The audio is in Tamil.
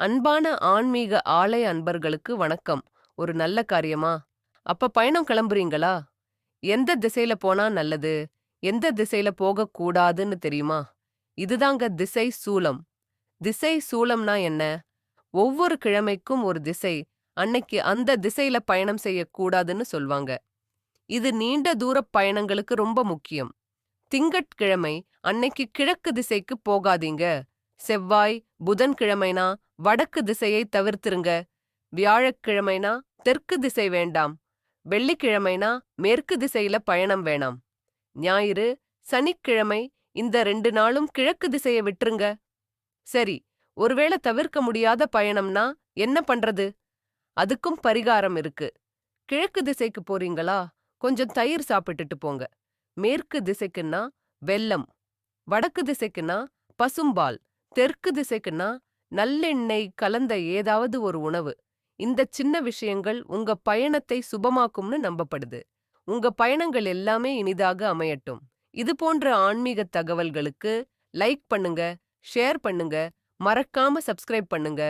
அன்பான ஆன்மீக ஆலய அன்பர்களுக்கு வணக்கம். ஒரு நல்ல காரியமா? அப்ப பயணம் கிளம்புறீங்களா? எந்த திசையில போனா நல்லது? எந்த திசையில போகக்கூடாதுன்னு தெரியுமா? இதுதாங்க திசை சூலம். திசை சூலம்னா என்ன? ஒவ்வொரு கிழமைக்கும் ஒரு திசை. அன்னைக்கு அந்த திசையில பயணம் செய்யக்கூடாதுன்னு சொல்வாங்க. இது நீண்ட தூரப் பயணங்களுக்கு ரொம்ப முக்கியம். திங்கட்கிழமை அன்னைக்கு கிழக்கு திசைக்கு போகாதீங்க. செவ்வாய் புதன்கிழமைனா வடக்கு திசையை தவிர்த்திருங்க. வியாழக்கிழமைனா தெற்கு திசை வேண்டாம். வெள்ளிக்கிழமைனா மேற்கு திசையில பயணம் வேணாம். ஞாயிறு சனிக்கிழமை இந்த ரெண்டு நாளும் கிழக்கு திசையை விட்டுருங்க. சரி ஒருவேளை தவிர்க்க முடியாத பயணம்னா என்ன பண்றது? அதுக்கும் பரிகாரம் இருக்கு. கிழக்கு திசைக்கு போறீங்களா? கொஞ்சம் தயிர் சாப்பிட்டுட்டு போங்க. மேற்கு திசைக்குன்னா வெல்லம் வடக்கு திசைக்குன்னா பசும்பால். தெற்கு திசைக்குன்னா நல்லெண்ணெய் கலந்த ஏதாவது ஒரு உணவு. இந்த சின்ன விஷயங்கள் உங்க பயணத்தை சுபமாக்கும்னு நம்பப்படுது. உங்க பயணங்கள் எல்லாமே இனிதாக அமையட்டும். இது போன்ற ஆன்மீக தகவல்களுக்கு லைக் பண்ணுங்க ஷேர் பண்ணுங்க மறக்காம சப்ஸ்கிரைப் பண்ணுங்க.